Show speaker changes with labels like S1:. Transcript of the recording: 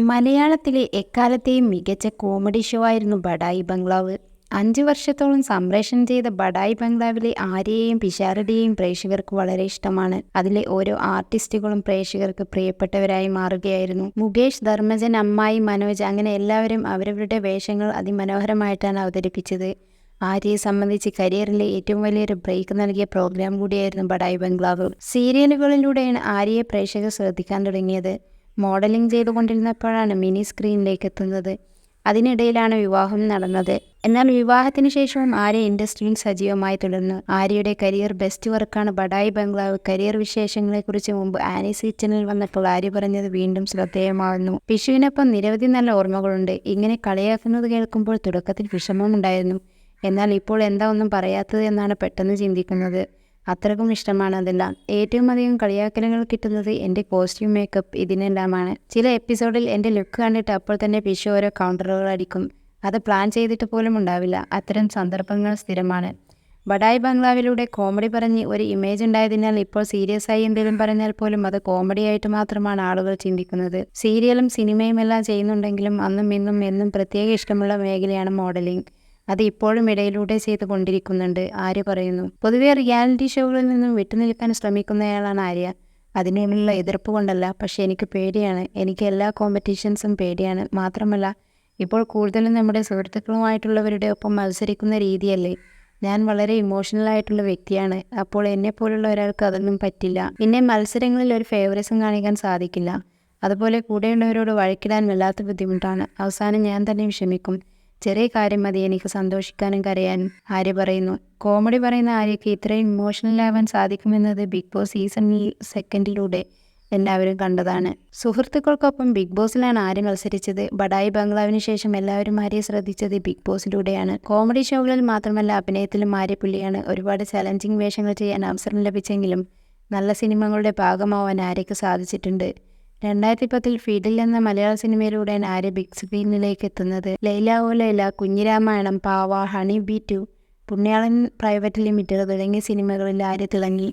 S1: മലയാളത്തിലെ എക്കാലത്തെയും മികച്ച കോമഡി ഷോ ആയിരുന്നു ബഡായി ബംഗ്ലാവ്. അഞ്ച് വർഷത്തോളം സംപ്രേഷണം ചെയ്ത ബഡായി ബംഗ്ലാവിലെ ആര്യയെയും പിഷാരടിയെയും പ്രേക്ഷകർക്ക് വളരെ ഇഷ്ടമാണ്. അതിലെ ഓരോ ആർട്ടിസ്റ്റുകളും പ്രേക്ഷകർക്ക് പ്രിയപ്പെട്ടവരായി മാറുകയായിരുന്നു. മുകേഷ് ധർമ്മജൻ അമ്മായി മനോജ് അങ്ങനെ എല്ലാവരും അവരവരുടെ വേഷങ്ങൾ അതിമനോഹരമായിട്ടാണ് അവതരിപ്പിച്ചത്. ആര്യയെ സംബന്ധിച്ച് കരിയറിലെ ഏറ്റവും വലിയൊരു ബ്രേക്ക് നൽകിയ പ്രോഗ്രാം കൂടിയായിരുന്നു ബഡായി ബംഗ്ലാവ്. സീരിയലുകളിലൂടെയാണ് ആര്യയെ പ്രേക്ഷകർ ശ്രദ്ധിക്കാൻ തുടങ്ങിയത്. മോഡലിംഗ് ചെയ്തുകൊണ്ടിരുന്നപ്പോഴാണ് മിനി സ്ക്രീനിലേക്ക് എത്തുന്നത്. അതിനിടയിലാണ് വിവാഹം നടന്നത്. എന്നാൽ വിവാഹത്തിന് ശേഷവും ആര്യ ഇൻഡസ്ട്രിയിൽ സജീവമായി തുടർന്നു. ആര്യയുടെ കരിയർ ബെസ്റ്റ് വർക്കാണ് ബഡായി ബംഗ്ലാവ്. കരിയർ വിശേഷങ്ങളെക്കുറിച്ച് മുമ്പ് ആനി സീച്ചനിൽ വന്നപ്പോൾ ആര്യ പറഞ്ഞത് വീണ്ടും ശ്രദ്ധേയമാവുന്നു. പിഷുവിനൊപ്പം നിരവധി നല്ല ഓർമ്മകളുണ്ട്. ഇങ്ങനെ കളിയാക്കുന്നത് കേൾക്കുമ്പോൾ തുടക്കത്തിൽ വിഷമമുണ്ടായിരുന്നു. എന്നാൽ ഇപ്പോൾ എന്താ ഒന്നും പറയാത്തത് എന്നാണ് പെട്ടെന്ന് ചിന്തിക്കുന്നത്. അത്രക്കും ഇഷ്ടമാണ് അതെല്ലാം ഏറ്റവും അധികം കളിയാക്കലുകൾ കിട്ടുന്നത് എന്റെ കോസ്റ്റ്യൂം മേക്കപ്പ് ഇതിനെല്ലാമാണ് ചില എപ്പിസോഡിൽ എന്റെ ലുക്ക് കണ്ടിട്ട് അപ്പോൾ തന്നെ പിഷു ഓരോ കൗണ്ടറുകൾ അടിക്കും. അത് പ്ലാൻ ചെയ്തിട്ട് പോലും ഉണ്ടാവില്ല. അത്തരം സന്ദർഭങ്ങൾ സ്ഥിരമാണ്. ബഡായ് ബംഗ്ലാവിലൂടെ കോമഡി പറഞ്ഞ് ഒരു ഇമേജ് ഉണ്ടായതിനാൽ ഇപ്പോൾ സീരിയസ് ആയി എന്തെങ്കിലും പറഞ്ഞാൽ പോലും അത് കോമഡി ആയിട്ട് മാത്രമാണ് ആളുകൾ ചിന്തിക്കുന്നത്. സീരിയലും സിനിമയും എല്ലാം ചെയ്യുന്നുണ്ടെങ്കിലും അന്നും ഇന്നും എന്നും പ്രത്യേക ഇഷ്ടമുള്ള മേഖലയാണ് മോഡലിംഗ് അത് ഇപ്പോഴും ഇടയിലൂടെ ചെയ്തു കൊണ്ടിരിക്കുന്നുണ്ട്. ആര്യ പറയുന്നു പൊതുവെ റിയാലിറ്റി ഷോകളിൽ നിന്നും വിട്ടുനിൽക്കാൻ ശ്രമിക്കുന്നയാളാണ് ആര്യ. അതിനുള്ള എതിർപ്പ് കൊണ്ടല്ല പക്ഷേ എനിക്ക് പേടിയാണ്. എനിക്ക് എല്ലാ കോമ്പറ്റീഷൻസും പേടിയാണ്. മാത്രമല്ല ഇപ്പോൾ കൂടുതലും നമ്മുടെ സുഹൃത്തുക്കളുമായിട്ടുള്ളവരുടെ ഒപ്പം മത്സരിക്കുന്ന രീതിയല്ലേ. ഞാൻ വളരെ ഇമോഷണൽ ആയിട്ടുള്ള വ്യക്തിയാണ്. അപ്പോൾ എന്നെ പോലുള്ള ഒരാൾക്ക് അതൊന്നും പറ്റില്ല. പിന്നെ മത്സരങ്ങളിൽ ഒരു ഫേവറിസം കാണിക്കാൻ സാധിക്കില്ല. അതുപോലെ കൂടെയുള്ളവരോട് വഴക്കിടാൻ വല്ലാത്ത ബുദ്ധിമുട്ടാണ്. അവസാനം ഞാൻ തന്നെ വിഷമിക്കും. ചെറിയ കാര്യം മതി. എനിക്ക് സന്തോഷിക്കാനും കരയാനും. ആര്യ പറയുന്നു കോമഡി പറയുന്ന ആര്യയ്ക്ക് ഇത്രയും ഇമോഷണൽ ആവാൻ സാധിക്കുമെന്നത് ബിഗ് ബോസ് സീസൺ സെക്കൻഡിലൂടെ എല്ലാവരും കണ്ടതാണ്. സുഹൃത്തുക്കൾക്കൊപ്പം ബിഗ് ബോസിലാണ് ആര്യ മത്സരിച്ചത്. ബഡായി ബംഗ്ലാവിന് ശേഷം എല്ലാവരും ആര്യയെ ശ്രദ്ധിച്ചത് ബിഗ് ബോസിലൂടെയാണ് കോമഡി ഷോകളിൽ മാത്രമല്ല അഭിനയത്തിലും ആര്യ പുള്ളിയാണ് ഒരുപാട് ചലഞ്ചിങ് വേഷങ്ങൾ ചെയ്യാൻ അവസരം ലഭിച്ചെങ്കിലും നല്ല സിനിമകളുടെ ഭാഗമാവാൻ ആര്യയ്ക്ക് സാധിച്ചിട്ടുണ്ട്. രണ്ടായിരത്തി പത്തിൽ ഫീഡിൽ എന്ന മലയാള സിനിമയിലൂടെയാണ് ആര്യ ബിഗ് സ്ക്രീനിലേക്ക് എത്തുന്നത് ലൈല ഓ Laila Kunjiramayanam Paava honey bee two Punyalan private limited തുടങ്ങിയ സിനിമകളിൽ ആര്യ തിളങ്ങി?